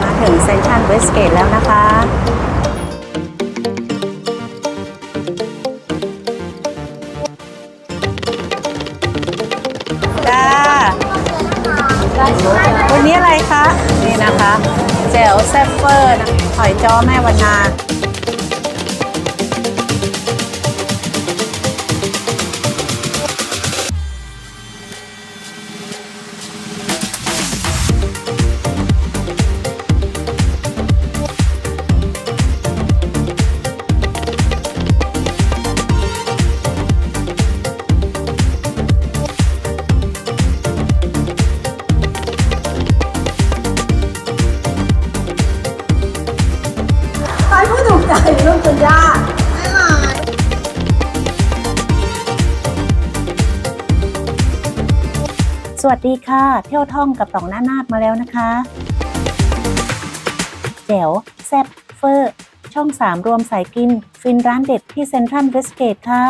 มาถึงเซนทรัลเวสเกตแล้วนะคะจ้าวันนี้อะไรคะ นี่นะคะแจ่วแซฟเฟอร์นะหอยจ้อแม่วันนา วัสดีค่ะ เที่ยวท่องกับต่องหน้านาดมาแล้วนะคะแจ๋วแซ่บเฟอร์ช่อง 3 รวมสายกิน ฟินร้านเด็ดที่เซ็นทรัลเวสเกตค่ะ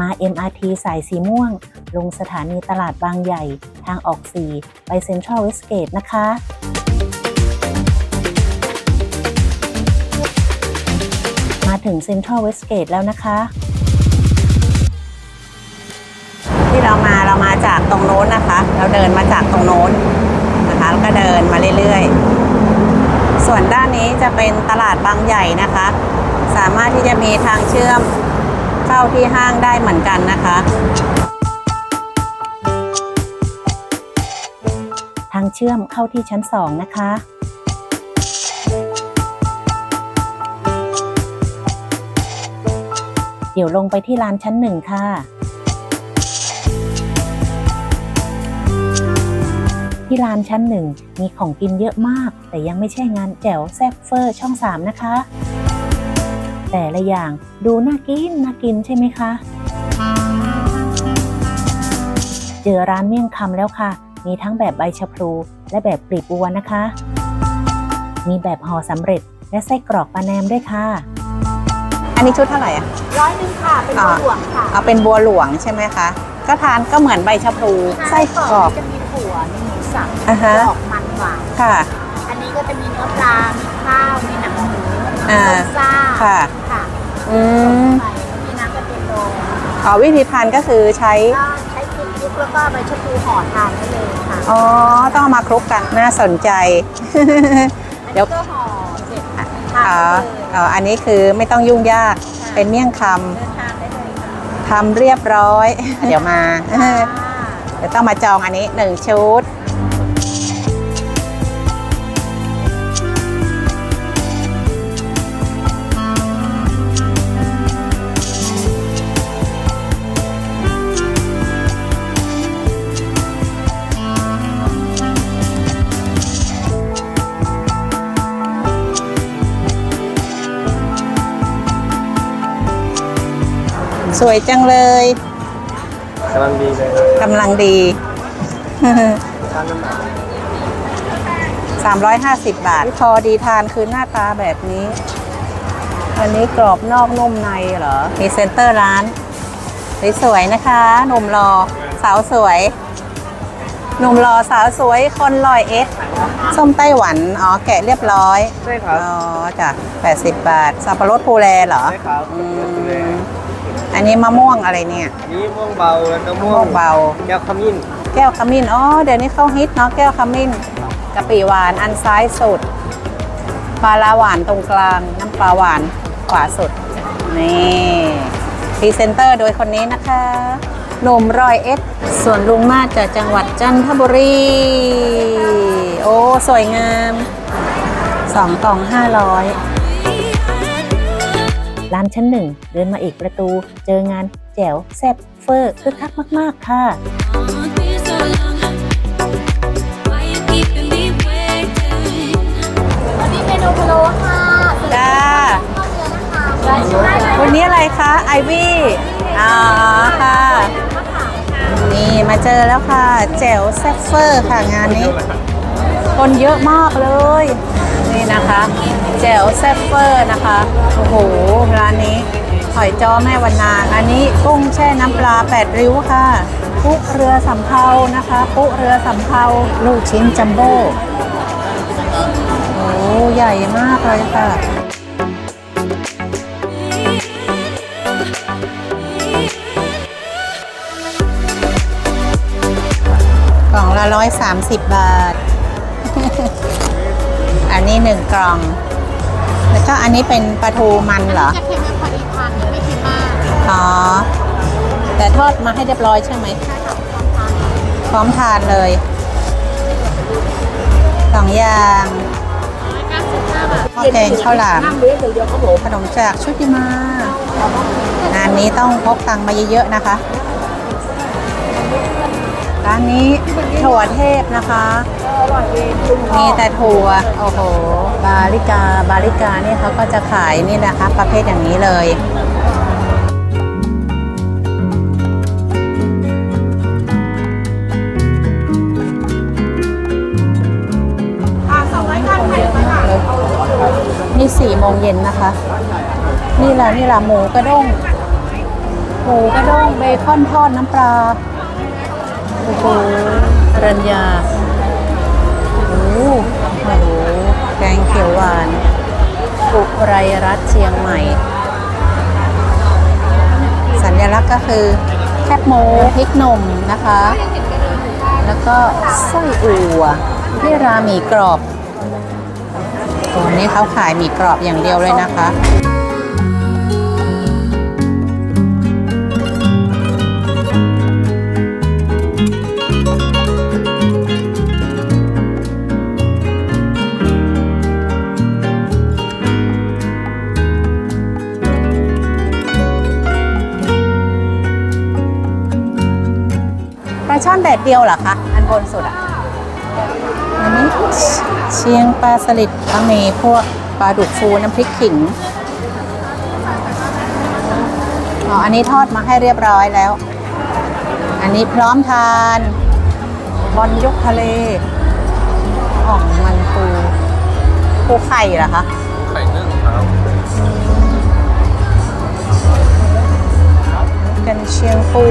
มา MRT สายสีม่วง ลงสถานีตลาดบางใหญ่ ทางออก 4 ไปเซ็นทรัลเวสเกตนะคะ มาถึงเซ็นทรัลเวสเกตแล้วนะคะ เรามาเรามาจากตรงโน้นนะคะ เราเดินมาจากตรงโน้นนะคะแล้วก็เดินมาเรื่อยๆ ส่วนด้านนี้จะเป็นตลาดบางใหญ่นะคะ สามารถที่จะมีทางเชื่อมเข้าที่ห้างได้เหมือนกันนะคะทางเชื่อมเข้าที่ชั้น 2 นะคะ เดี๋ยวลงไปที่ลานชั้นหนึ่งค่ะ ที่ร้านชั้นหนึ่งมีของกินเยอะมาก แต่ยังไม่ใช่งานแจ๋วแซ่บเฟอร์ช่อง 3 นะคะ แต่ละอย่างดูน่ากินน่ากินใช่ไหมคะ เจอร้านเมี่ยงคำแล้วค่ะ มีทั้งแบบใบชะพลูและแบบกลีบบัวนะคะ มีแบบห่อสำเร็จและไส้กรอกปลาแนมด้วยค่ะอันนี้ชุดเท่าไหร่อะร้อยหนึ่งค่ะ เป็นอ่าบัวหลวงค่ะ เอาเป็นบัวหลวงใช่ไหมคะ ก็ทานก็เหมือนใบชะพลูไส้กรอกจะมีถั่วมีหมู สับอ่าฮะออกมันหวานค่ะ อันนี้ก็จะมีเนื้อปลา มีข้าว มีหนังหมูอ่าส้มซ่าค่ะ ค่ะอืมใส่มีน้ำกระเทียมโดงอ๋อวิธีทานก็คือใช้ ก็ใช้คลุกๆแล้วก็ใบชะพลูห่อทานได้เลยค่ะอ๋อ ต้องเอามาคลุกกันน่าสนใจเดี๋ยวอันนี้ก็ห่อเสร็จทานอ๋อได้เลยอ๋ออันนี้คือไม่ต้องยุ่งยาก เป็นเมี่ยงคเดินทางได้เลยค่ะำทำเรียบร้อย เดี๋ยวมาอ่าเดี๋ยวต้องมาจองอันนี้หนึ่งชุด สวยจังเลยกำลังดีเลยกำลังดีทานน้ำหนัก350บาท พอดีทานคือหน้าตาแบบนี้ อันนี้กรอบนอกนุ่มในเหรอ มีเซ็นเตอร์ร้าน สวยๆนะคะหนุ่มรอ สาวสวยหนุ่มรอสาวสวยคนลอยเอ็กส้มไต้หวัน อ๋อ แกะเรียบร้อย ใช่ครับ อ๋อจ้ะ80บาท สับปะรดภูแลเหรอ ใช่ครับ อืมอันนี้มะม่วงอะไรเนี่ยอันนี้ม่วงเบาแล้วก็มะม่ม่ววงงเบา แก้วขมิ้น แก้วขมิ้น อ๋อ เดี๋ยวนี้เขาฮิตเนาะแก้วขมิ้นกะปิหวานอันซ้ายสุด ปลาลาหวานตรงกลาง น้ำปลาหวานขวาสุด นี่พรีเซนเตอร์โดยคนนี้นะคะหนุ่มรอยเอ็ดส่วนลุงมาศจากจังหวัดจันทบุรี โอ้ สวยงามสองกล่องห้าร้อย ร้านชั้นหนึ่งเดินมาอีกประตู เจองานแจ๋วแซ่บเฟอร์คึกคักมาก ๆ ค่ะวันนี้เมนูพะโล้ค่ะจ้าได้ชิมได้เลยวันนี้อะไรคะ ไอวี่อ๋อค่ะ นี่มาเจอแล้วค่ะแจ๋วแซฟเฟอร์ค่ะงานนี้ คนเยอะมากเลย นี่นะคะ แจ๋วแซฟเฟอร์นะคะ โอ้โห ร้านนี้หอยจ้อแม่วันนา อันนี้กุ้งแช่น้ำปลาแปดริ้วค่ะปุ๊เรือสำเภานะคะปุ๊เรือสำเภาลูกชิ้นจัมโบ้โอ้ใหญ่มากเลยค่ะกล่องละร้อยสามสิบบาท อันนี้หนึ่งกล่อง ก็อันนี้เป็นปลาทูมันเหรอจะเค็มแบบพอดีทานไม่เค็มมากอ๋อแต่ทอดมาให้เรียบร้อยใช่ไหมพร้อมทานเลยสองอย่างข้าวแกงข้าวหลามน้ำเลี้ยงเดียวครับผมขนมจากชุติมางานนี้ต้องพกตังค์มาเยอะๆนะคะร้านนี้ถั่วเทพนะคะอร่อยดีคุณ มีแต่ถั่วโอ้โห บาลิกา บาลิกานี่เขาก็จะขายนี่นะคะ ประเภทอย่างนี้เลยอ่าสองร้อยกันไข่ไปค่ะนี่สี่โมงเย็นนะคะ นี่ละนี่ละหมูกระด้ง หมูกระด้งเบคอนทอดน้ำปลาโอ้โหรัญญา โอ้โหมูแกงเขียวหวานอุไรรัตน์เชียงใหม่ สัญลักษณ์ก็คือแคบหมูพริกหนุ่มนะคะ แล้วก็ไส้อั่วที่ราหมีกรอบตรงนี้เขาขายหมี่กรอบอย่างเดียวเลยนะคะ อนแดดเดียวเหรอคะ อันบนสุดอะอันนี้เชียงปลาสลิดก็มีพวกปลาดุกฟูน้ำพริกขิง อ๋อ อันนี้ทอดมาให้เรียบร้อยแล้ว อันนี้พร้อมทานบอลยกทะเลอ่องมันปูปูไข่เหรอคะไข่นึ่งครับกันเชียงปู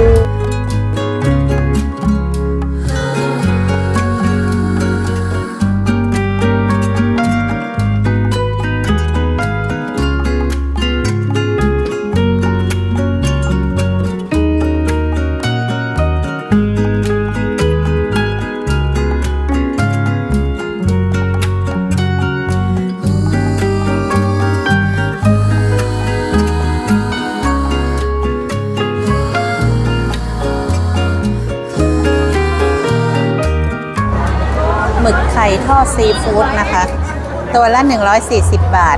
ทอดซีฟู้ดนะคะ ตัวละ 140 บาท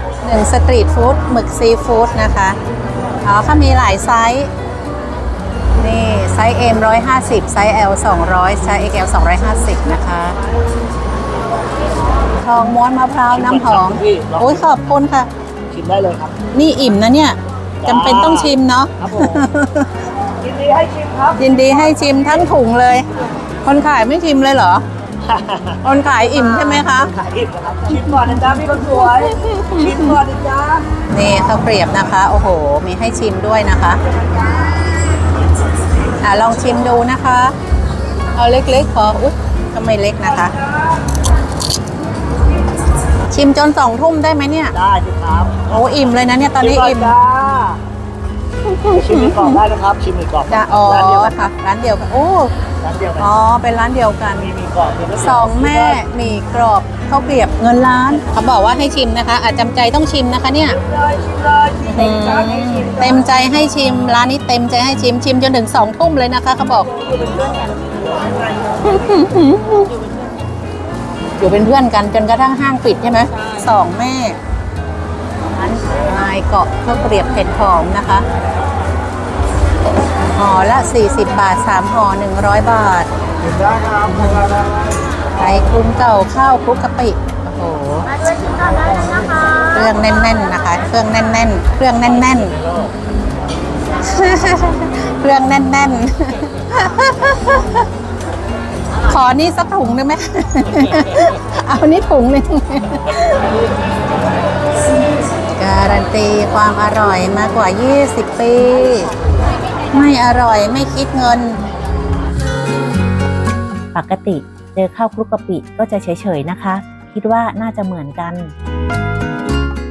1 สตรีทฟู้ดหมึกซีฟู้ดนะคะ อ๋อเขามีหลายไซส์ นี่ไซส์ M 150 ไซส์ L 200 ไซส์ XL 250 นะคะ ทองม้วนมะพร้าวน้ำหอมโอ้ยขอบคุณค่ะ ชิมได้เลยครับ นี่อิ่มนะเนี่ยจำเป็นต้องชิมเนาะครับผมยินดีให้ชิมครับ ยินดีให้ชิมทั้งถุงเลย คนขายไม่ชิมเลยเหรอ คนขายอิ่มใช่ไหมคะ ขายอิ่มนะครับชิมก่อนนะจ๊ะพี่คนสวยชิมก่อนนะจ๊ะนี่ข้าวเกรียบนะคะ โอ้โห มีให้ชิมด้วยนะคะอะลองชิมดูนะคะ เอาเล็กๆพออุ๊ยก็ไม่เล็กนะคะ ชิมจนสองทุ่มได้ไหมเนี่ย ได้สิครับโอ้อิ่มเลยนะเนี่ยตอนนี้อิ่มชิก่จ้า ชิมอีกกล่องได้นะครับ ชิมอีกกล่องจะอ๋อร้านเดียวกันค่ะ ร้านเดียวกันโอ้ร้านเดียวกันอ๋อเป็นร้านเดียวกัน มีมีกล่องมีสองแม่หมีกรอบข้าวเกรียบเงินล้านเขาบอกว่าให้ชิมนะคะ อาจจำใจต้องชิมนะคะเนี่ยเลยชิมเลยชิมเต็มจานให้ชิมเต็มใจให้ชิมร้านนี้เต็มใจให้ชิมชิมจนถึงสองทุ่มเลยนะคะเขาบอกอยู่เป็นเพื่อนกันจนกระทั่งห้างปิดใช่ไหมสองแม่ร้า นนายเกาะข้าวเกรียบเผ็ดหอมนะคะห่อละ 40 บาท 3ห่อ100 บาทกินได้ครับไก่คลุมเก่าข้าวคลุกกะปิ โอ้โหมาด้วยชิมก่อนได้เลยนะคะเครื่องแน่นๆนะคะ เครื่องแน่นๆ เครื่องแน่นๆ เครื่องแน่นๆขอนี่สักถุงได้ไหม เอานี่ถุงหนึ่ง การันตีความอร่อยมากกว่า 20 ปี ไม่อร่อยไม่คิดเงิน ปกติเจอข้าวคลุกกะปิก็จะเฉยๆนะคะ คิดว่าน่าจะเหมือนกัน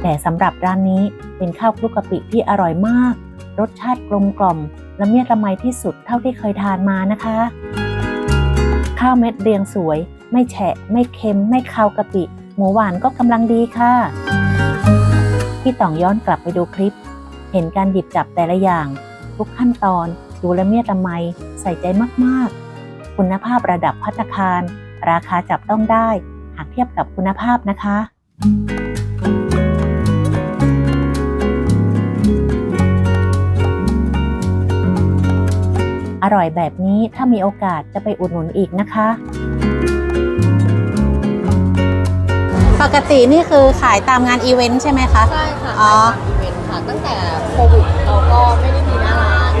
แต่สำหรับร้านนี้เป็นข้าวคลุกกะปิที่อร่อยมาก รสชาติกลมกล่อมละเมียดละไมที่สุดเท่าที่เคยทานมานะคะ ข้าวเม็ดเรียงสวย ไม่แฉะ ไม่เค็ม ไม่คาวกะปิ หมูหวานก็กำลังดีค่ะ พี่ต่องย้อนกลับไปดูคลิป เห็นการหยิบจับแต่ละอย่าง ทุกขั้นตอนดูละเมียดละไมใส่ใจมากๆ คุณภาพระดับพัตตาคาร ราคาจับต้องได้ หากเทียบกับคุณภาพนะคะ อร่อยแบบนี้ถ้ามีโอกาสจะไปอุดหนุนอีกนะคะ ปกตินี่คือขายตามงานอีเวนต์ใช่ไหมคะ ใช่ค่ะอ๋อ ขายตามอีเวนต์ค่ะ ตั้งแต่โควิดเราก็ไม่ได้มีหน้าร้าน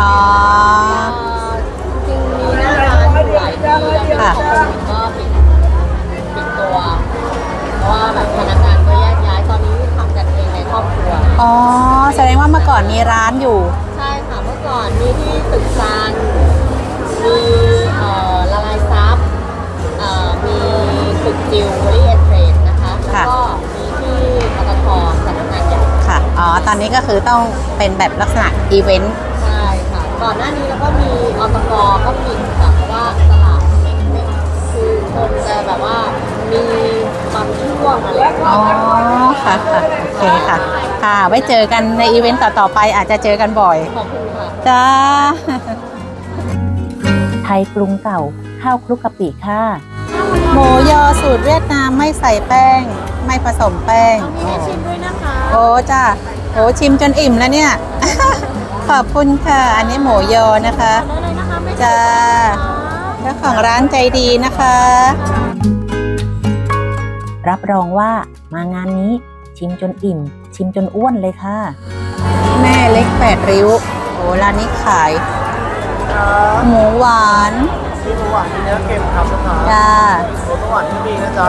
อ๋อ จริงๆมีหน้าร้านอยู่หลายที่แล้วพอโควิดก็ปิดปิดตัว เพราะว่าแบบพนักงานก็แยกย้ายตอนนี้ทำกันเองในครอบครัว อ๋อ แสดงว่าเมื่อก่อนมีร้านอยู่ ใช่ค่ะเมื่อก่อนมีที่ตึกซานมีเอ่อละลายซับเอ่อมีตึกจิวเวอรี่เอ็นเทรดนะ คะแล้วค่ะ ก็มีที่ปตทสำนักงานใหญ่ค่ะ อ๋อ ตอนนี้ก็คือต้องเป็นแบบลักษณะอีเวนต์ ใช่ค่ะ ก่อนหน้านี้แล้วก็มีอตกก็ปิดค่ะเพราะว่าตลาดไม่ไม่คือคนจะแบบว่ามีบางช่วงอะไรอย่างอ๋เงี้อยค่ะค่ะโอเคค่ะ ค่ะ ไว้เจอกันในอีเวนต์ต่อ ๆ ไปอาจจะเจอกันบ่อย ขอบคุณค่ะ จ้า ไทยปรุงเก่าข้าวคลุกกะปิค่ะ หมูยอสูตรเวียดนามไม่ใส่แป้ง ไม่ผสมแป้ง มีให้ชิมด้วยนะคะโอ้จ้าโอ้ชิมจนอิ่มแล้วเนี่ย ขอบคุณค่ะ อันนี้หมูยอนะคะ ได้เลยนะคะไม่จ้าเจ้าของร้านใจดีนะคะ รับรองว่ามางานนี้ชิมจนอิ่ม ชิมจนอ้วนเลยค่ะ แม่เล็กแปดริ้ว โอ้ร้านนี้ขาย หมูหวาน มีหมูหวานมีเนื้อเค็มครับลูกค้าจ้าหมูหวานที่มีนะจ๊ะ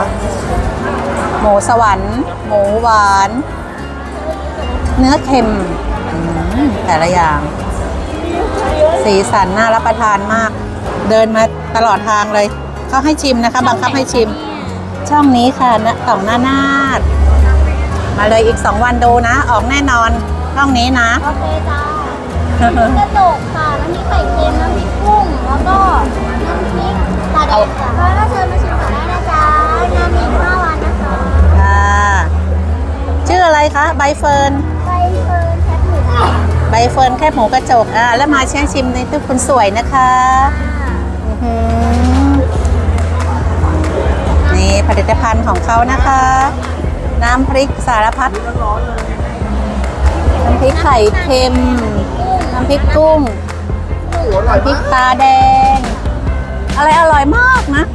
หมูสวรรค์ หมูหวาน เนื้อเค็มอืมแต่ละอย่าง สีสันน่ารับประทานมาก เดินมาตลอดทางเลยเขาให้ชิมนะคะ บังคับให้ชิม ช่องนี้ค่ะนะต่องหน้านาดมาเลยอีก 2 วันดูนะ ออกแน่นอนช่องนี้นะ โอเคจ้าน้ำพริกกระโดกค่ะ น้ำพริกไข่เค็มน้ำพริกกุ้ง แล้วก็น้ำพริกตาแดงค่ะแล้วก็เชิญมาชิมกันได้นะจ๊ะน้ำพริกห้าวันนะคะค่ะ ชื่ออะไรคะ ใบเฟิร์นใบเฟิร์นแคปหมูค่ะใบเฟิร์นแค่หมูกระจกอ่าแล้วมาแช่ชิมในตู้คุณสวยนะคะอื้อหือนี่ผลิตภัณฑ์ของเขานะคะ น้ำพริกสารพัด น้ำพริกไข่เค็ม น้ำพริกกุ้ง น้ำพริกตาแดง อะไรอร่อยมากนะ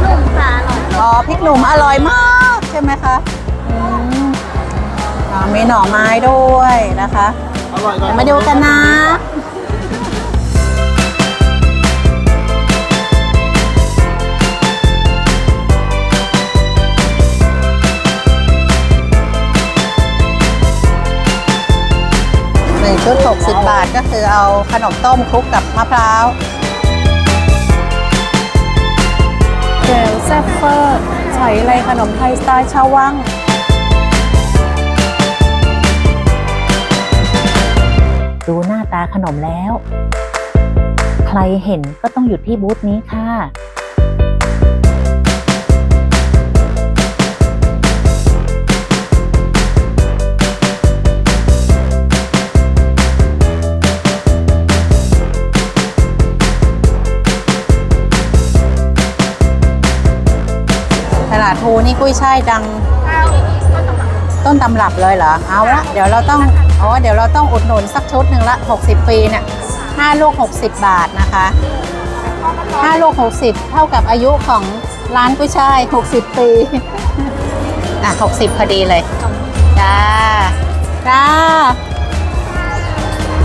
หนุ่มค่ะอร่อยอ๋อพริกหนุ่มอร่อยมากใช่ไหมคะอืมอ๋อมีหน่อไม้ด้วยนะคะ อร่อยก่อนเดี๋ยวมาดูกันนะ หนึ่งชุด60 บาท ก็คือเอาขนมต้มคลุกกับมะพร้าวเจลแซฟเฟอร์ใช้อะไรขนมไทยสไตล์ชาววังดูหน้าตาขนมแล้ว ใครเห็นก็ต้องหยุดที่บูธนี้ค่ะ ลาดภูนี่กุ้ยช่ายดังต้นตำรับเลยเหรอ เอาละเดี๋ยวเราต้องอ๋อเดี๋ยวเราต้องอุดหนุนสักชุดหนึ่งละ 60 ปีเนี่ย5ลูก 60 บาทนะคะ5ลูก 60 เท่ากับอายุของร้านกุ้ยช่าย 60 ปี อะ 60 พอดีเลย จ้า จ้า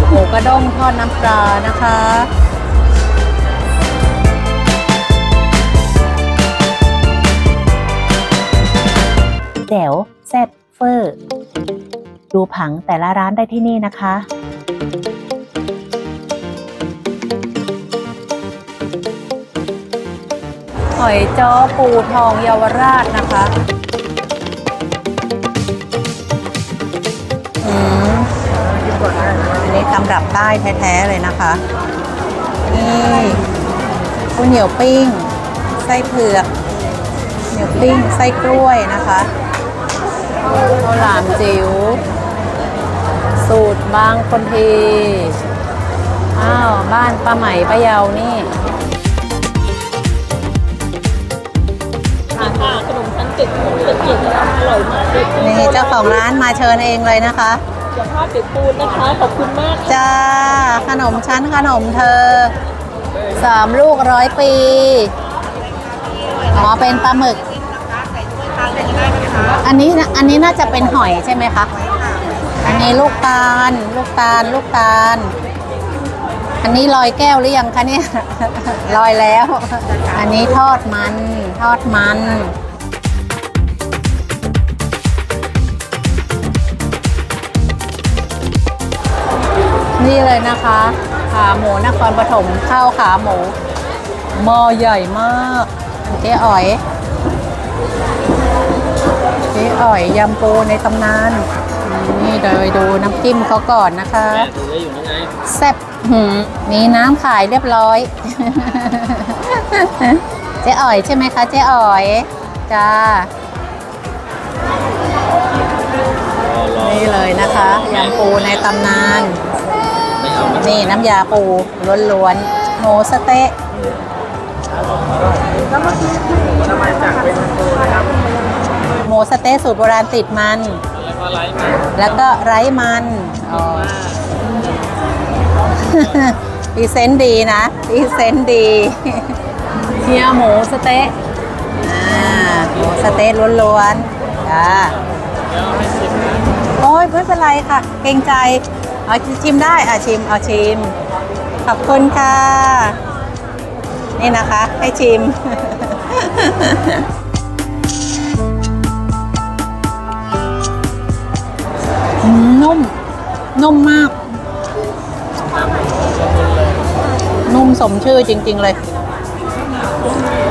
หมูกระด้งทอดน้ำปลานะคะ แจ๋วแซ่บเฟอร์ ดูผังแต่ละร้านได้ที่นี่นะคะหอยจ้อปูทองเยาวราชนะคะอืมอันนี้ตำรับใต้แท้ๆเลยนะคะ นี่ข้าวเหนียวปิ้ง ไส้เผือก เหนียวปิ้ง ไส้กล้วยนะคะ ข้าวหลามจิ๋ว สูตรบางคนที อ้าว บ้านป้าไหมป้าเยานี่ค่ะขนมชั้นตึกของตะเกียบนะคะอร่อยมากเลยนี่เจ้าของร้านมาเชิญเองเลยนะคะเจ้าภาพเป็ดปูนนะคะ ขอบคุณมากจ้า ขนมชั้นขนมเธอสามลูกร้อยปี อ๋อ เป็นปลาหมึก อันนี้นะอันนี้น่าจะเป็นหอยใช่ไหมคะ อันนี้ลูกตาล ลูกตาล ลูกตาล อันนี้ลอยแก้วหรือยังคะเนี่ย ลอยแล้ว อันนี้ทอดมัน ทอดมันนี่เลยนะคะ ขาหมูนครปฐมข้าวขาหมูมอใหญ่มากเจ๊อ๋อย จ๊อ๋อยยำปูในตำนานนี่โดยดูน้ำจิ้มเขาก่อนนะคะถืออยู่ยังไงแซ่บหืมมีน้ำขายเรียบร้อย เจ๊อ๋อยใช่ไหมคะเจ๊อ๋อยจ้านี่เลยนะคะยำปูในตำนานนี่น้ำยาปูล้วนๆหมูสะเต๊ะ หมูสะเต๊ะสูตรโบราณติดมันแล้วก็ไร้มันอ๋อพรีเซนต์ดีนะพรีเซนต์ดีเฮียหมูสะเต๊ะอ่าหมูสะเต๊ะล้วนๆจ้าโอ้ยไม่เป็นไรค่ะ เกรงใจเอาชิมได้อะชิมเอาชิม ขอบคุณค่ะ นี่นะคะ ให้ชิม นุ่ม นุ่มมาก นุ่มสมชื่อจริง ๆ เลย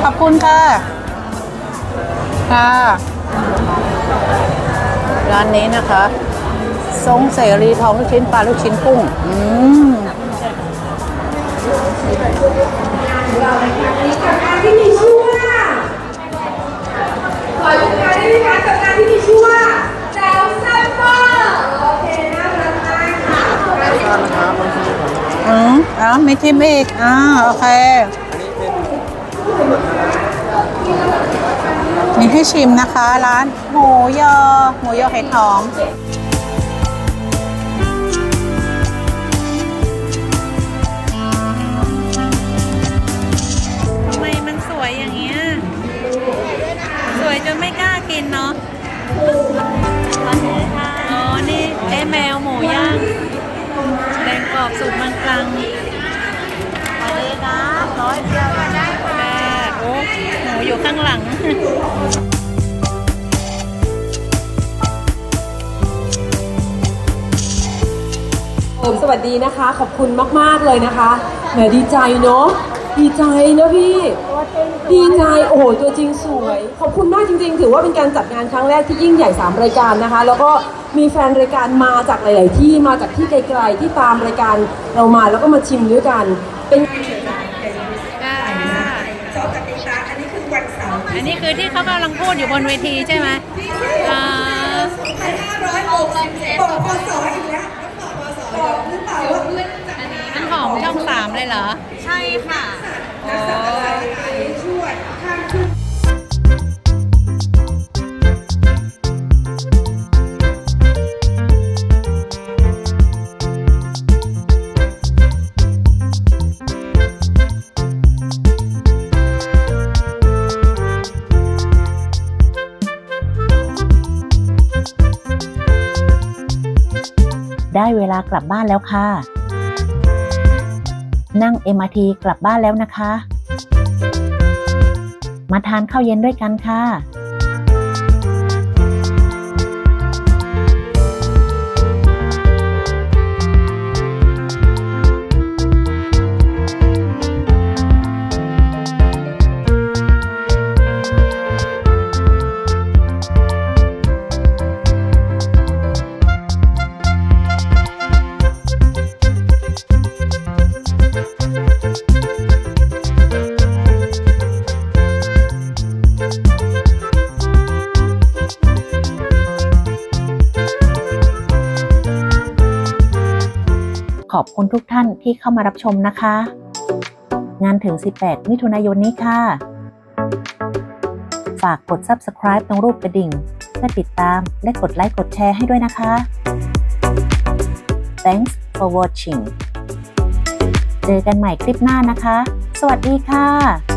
ขอบคุณค่ะ ค่ะ ร้านนี้นะคะทรงเสรีทองลูกชิ้นปลาลูกชิ้นกุ้ง อืมที่มีชื่อ อืมอ๋อมีทิมอีกอ่าโอเค มีให้ชิมนะคะ ร้านหมูยอหมูยอเห็ดหอม ขอบคุณมาก ๆ เลยนะคะแหมดีใจเนาะดีใจนะพี่ ดีใจโอ้โหตัวจริงสวย ขอบคุณมากจริง ๆ ถือว่าเป็นการจัดงานครั้งแรกที่ยิ่งใหญ่ 3 รายการนะคะ แล้วก็มีแฟนรายการมาจากหลาย ๆ ที่มาจากที่ไกล ๆ ที่ตามรายการเรามาแล้วก็มาชิมด้วยกัน เป็นอันนี้คือที่เขากำลังพูดอยู่บนเวทีใช่ไหมอ่า น้ำหอมช่องสามเลยเหรอ ใช่ค่ะได้ ลากลับบ้านแล้วค่ะ นั่ง MRT กลับบ้านแล้วนะคะ มาทานข้าวเย็นด้วยกันค่ะ คุณทุกท่านที่เข้ามารับชมนะคะ งานถึง 18 มิถุนายนนี้ค่ะ ฝากกด subscribe ตรงรูปกระดิ่ง เพื่อติดตามและกดไลค์กดแชร์ให้ด้วยนะคะ Thanks for watching เจอกันใหม่คลิปหน้านะคะ สวัสดีค่ะ